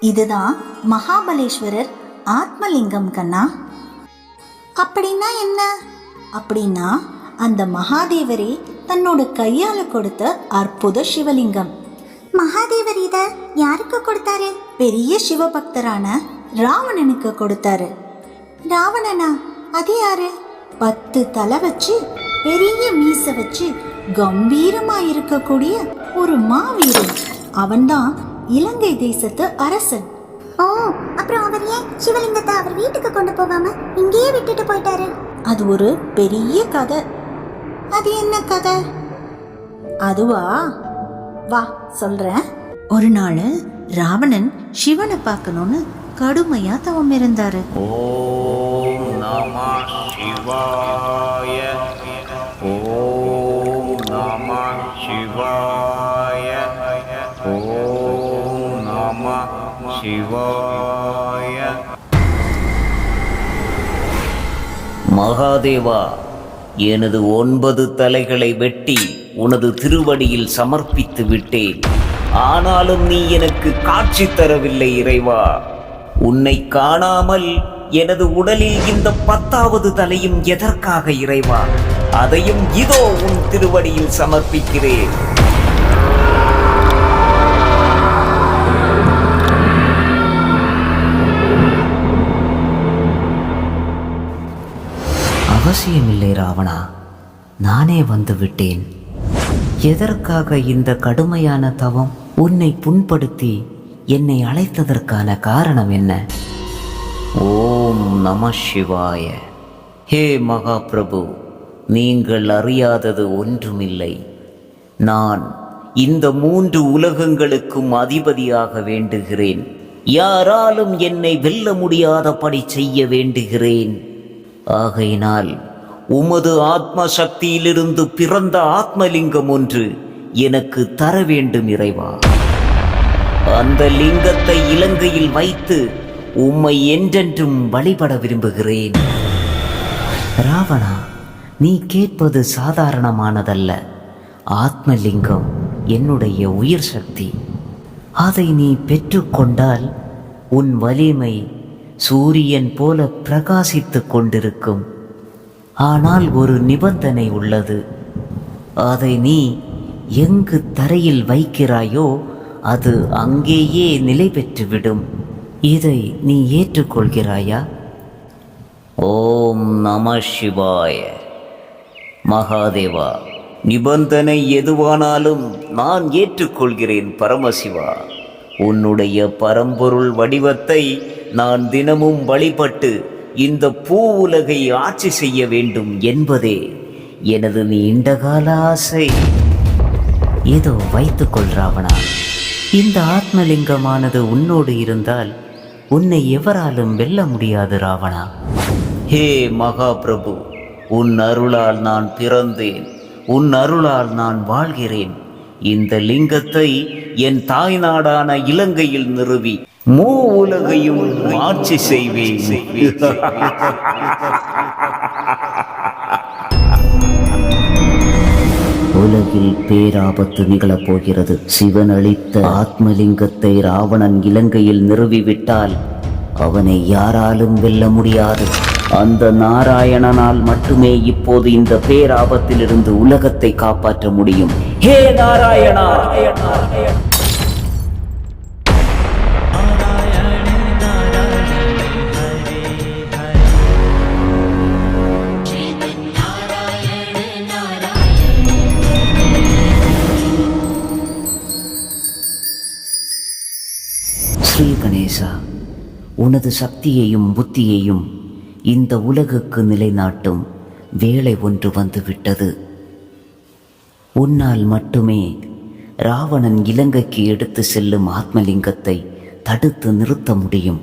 இதுதான் மகாபலேஸ்வரர் ஆத்மலிங்கம் கண்ணா. அப்படின்னா என்ன? அப்படின்னா அந்த மகாதேவரே தன்னோட கையால கொடுத்த அற்புத சிவலிங்கம். மகாதேவர் இத யாருக்கு கொடுத்தாரு? பெரிய சிவபக்தரான ராவணனுக்கு கொடுத்தாரு. ராவணனா? அது யாரு? பத்து தலை வச்சு பெரிய மீச வச்சு கம்பீரமா இருக்கக்கூடிய ஒரு மாவீரன். அவன்தான் இலங்கை தேசத்து அரசன். ஓ அப்புறம் அவர் ஏன் சிவலிங்கத்தை அவர் வீட்டுக்கு கொண்டு போகாம இங்கேயே விட்டுட்டு போயிட்டாரு? அது ஒரு பெரிய கதை. அது என்ன கதை? அதுவா? வா சொல்றேன். ஒரு நாள் ராவணன் சிவனை பார்க்கணும்னு கடுமையா தவம் இருந்தாரு ஓம் நம சிவாய. ஓம் சிவாய மகாதேவா எனது ஒன்பது தலைகளை வெட்டி உனது திருவடியில் சமர்ப்பித்து விட்டேன். ஆனாலும் நீ எனக்கு காட்சி தரவில்லை இறைவா. உன்னை காணாமல் எனது உடலில் இந்த பத்தாவது தலையும் எதற்காக இறைவா? அதையும் இதோ உன் திருவடியில் சமர்ப்பிக்கிறேன். அவசியமில்லை ராவணா. நானே வந்து விட்டேன். எதற்காக இந்த கடுமையான தவம் உன்னை புண்படுத்தி என்னை அழைத்ததற்கான காரணம் என்ன? ஓம் நம சிவாய. ஹே மகாபிரபு நீங்கள் அறியாதது ஒன்றுமில்லை. நான் இந்த மூன்று உலகங்களுக்கும் அதிபதியாக வேண்டுகிறேன். யாராலும் என்னை வெல்ல முடியாதபடி செய்ய வேண்டுகிறேன். ஆகையினால் உமது ஆத்ம சக்தியிலிருந்து பிறந்த ஆத்மலிங்கம் ஒன்று எனக்கு தர வேண்டும் இறைவா. அந்த லிங்கத்தை இலங்கையில் வைத்து உம்மை என்றென்றும் வழிபட விரும்புகிறேன். ராவணா நீ கேட்பது சாதாரணமானதல்ல. ஆத்மலிங்கம் என்னுடைய உயிர் சக்தி. அதை நீ பெற்றுக்கொண்டால் உன் வலிமை சூரியன் போல பிரகாசித்துக் கொண்டிருக்கும். ஆனால் ஒரு நிபந்தனை உள்ளது. அதை நீ எங்கு தரையில் வைக்கிறாயோ அது அங்கேயே நிலை பெற்றுவிடும். இதை நீ ஏற்றுக்கொள்கிறாயா? ஓம் நம சிவாய. மகாதேவா நிபந்தனை எதுவானாலும் நான் ஏற்றுக்கொள்கிறேன் பரமசிவா. உன்னுடைய பரம்பொருள் வடிவத்தை நான் தினமும் வழிபட்டு இந்த பூ உலகை ஆட்சி செய்ய வேண்டும் என்பதே எனது நீண்டகால ஆசை. ஏதோ வைத்துக்கொள் ராவணா. இந்த ஆத்மலிங்கமானது உன்னோடு இருந்தால் உன்னை எவராலும் வெல்ல முடியாது ராவணா. ஹே மகா பிரபு உன் அருளால் நான் பிறந்தேன். உன் அருளால் நான் வாழ்கிறேன். இந்த லிங்கத்தை என் தாய் நாடான இலங்கையில் நிறுவி. மூ உலகையும் ஆட்சி செய்வேன். உலகில் பேராபத்து நிகழப் போகிறது. சிவன் அளித்த ஆத்மலிங்கத்தை ராவணன் இலங்கையில் நிறுவிவிட்டால் அவனை யாராலும் வெல்ல முடியாது. அந்த நாராயணனால் மட்டுமே இப்போது இந்த பேராபத்திலிருந்து உலகத்தை காப்பாற்ற முடியும். ஹே நாராயணா! ஸ்ரீ கணேசா உனது சக்தியையும் புத்தியையும் இந்த உலகுக்கு நிலைநாட்டும் வேலை ஒன்று வந்துவிட்டது. உன்னால் மட்டுமே ராவணன் இலங்கைக்கு எடுத்து செல்லும் ஆத்மலிங்கத்தை தடுத்து நிறுத்த முடியும்.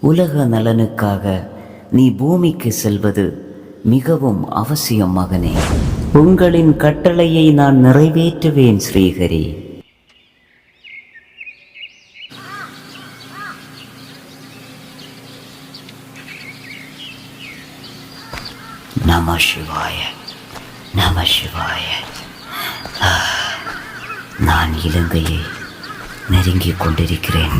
உலக நலனுக்காக நீ பூமிக்கு செல்வது மிகவும் அவசியம் மகனே. உங்களின் கட்டளையை நான் நிறைவேற்றுவேன் ஸ்ரீஹரி. நம சிவாய நம சிவாய ஆ, நான் இலங்கையை நெருங்கிக் கொண்டிருக்கிறேன்.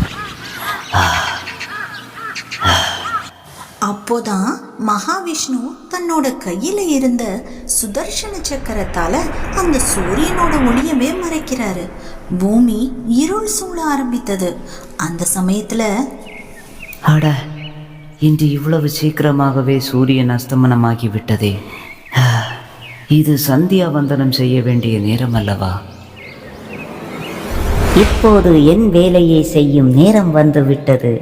அப்போதான் மகாவிஷ்ணு தன்னோட கையில இருந்த சுதர்சன சக்கரத்தால அந்த சூரியனோட ஒளியவே மறைக்கிறாரு. பூமி இருள் சூழ ஆரம்பித்தது. அந்த சமயத்துல அட இன்று இவ்வளவு சீக்கிரமாகவே சூரியன் அஸ்தமனமாகி விட்டதே இது சந்தியா வந்தனம் செய்ய வேண்டிய நேரம் அல்லவா இப்போது என் வேலையை செய்யும் நேரம் வந்துவிட்டது.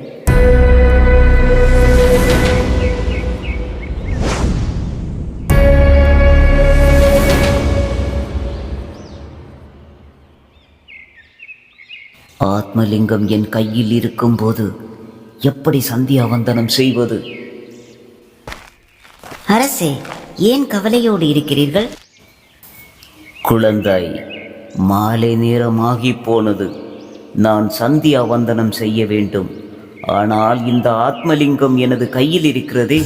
ஆத்மலிங்கம் என் கையில் இருக்கும்போது எப்படி சந்தியா வந்தனம் செய்வது? அரசே ஏன் கவலையோடு இருக்கிறீர்கள்? குழந்தாய் மாலை நேரம் ஆகி போனது. நான் சந்தியா வந்தனம் செய்ய வேண்டும். ஆனால் இந்த ஆத்மலிங்கம் எனது கையில் இருக்கிறதே.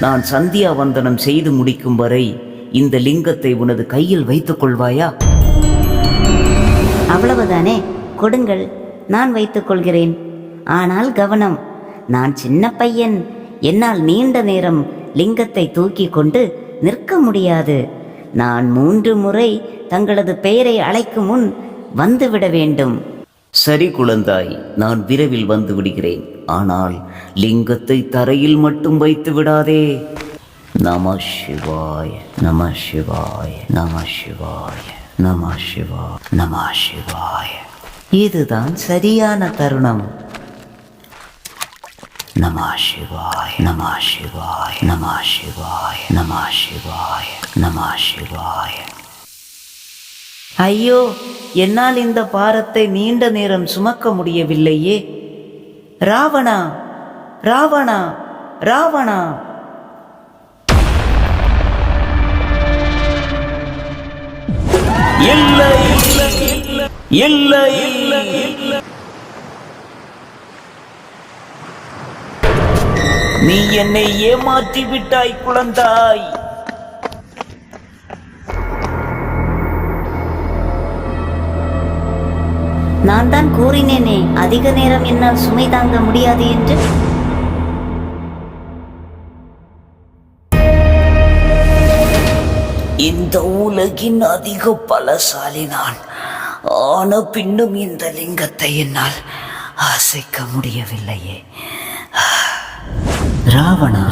நான் சந்தியா வந்தனம் செய்து முடிக்கும் வரை இந்த லிங்கத்தை உனது கையில் வைத்துக் கொள்வாயா? அவ்வளவுதானே கொடுங்கள் நான் வைத்துக் கொள்கிறேன். ஆனால் கவனம் நான் சின்ன பையன் என்னால் நீண்ட நேரம் லிங்கத்தை தூக்கி கொண்டு நிற்க முடியாது. நான் மூன்று முறை தங்களது பெயரை அழைக்கும் முன் வந்துவிட வேண்டும். சரி குழந்தாய் நான் விரைவில் வந்து விடுகிறேன். ஆனால் லிங்கத்தை தரையில் மட்டும் வைத்து விடாதே. நம சிவாய் நம சிவாய் நம சிவாய் நம சிவாய நம சிவாய். இதுதான் சரியான தருணம். நம சிவாய நம சிவாய நம சிவாய நம சிவாய நம சிவாய ஐயோ என்னால் இந்த பாரத்தை நீண்ட நேரம் சுமக்க முடியவில்லையே. ராவணா ராவணா ராவணா. இல்லை இல்லை இல்லை. நீ என்னை ஏமாற்றி விட்டாய் குழந்தாய். நான் தான் கூறினேனே அதிக நேரம் என்னால் சுமை தாங்க முடியாது என்று? இந்த உலகின் அதிக பலசாலி நான். ஆன பின்னும் இந்த லிங்கத்தை என்னால் அசைக்க முடியவில்லையே. ராவணா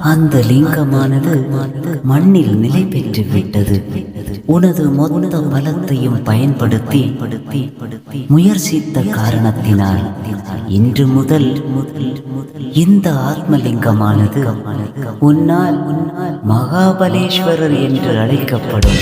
அந்த லிங்கமானது மண்ணில் நிலை பெற்று விட்டது உனது மொத்த பலத்தையும் பயன்படுத்தி முயற்சித்த காரணத்தினால் இன்று முதல் முதல் இந்த ஆத்மலிங்கமானது உன்னால் மகாபலேஸ்வரர் என்று அழைக்கப்படும்.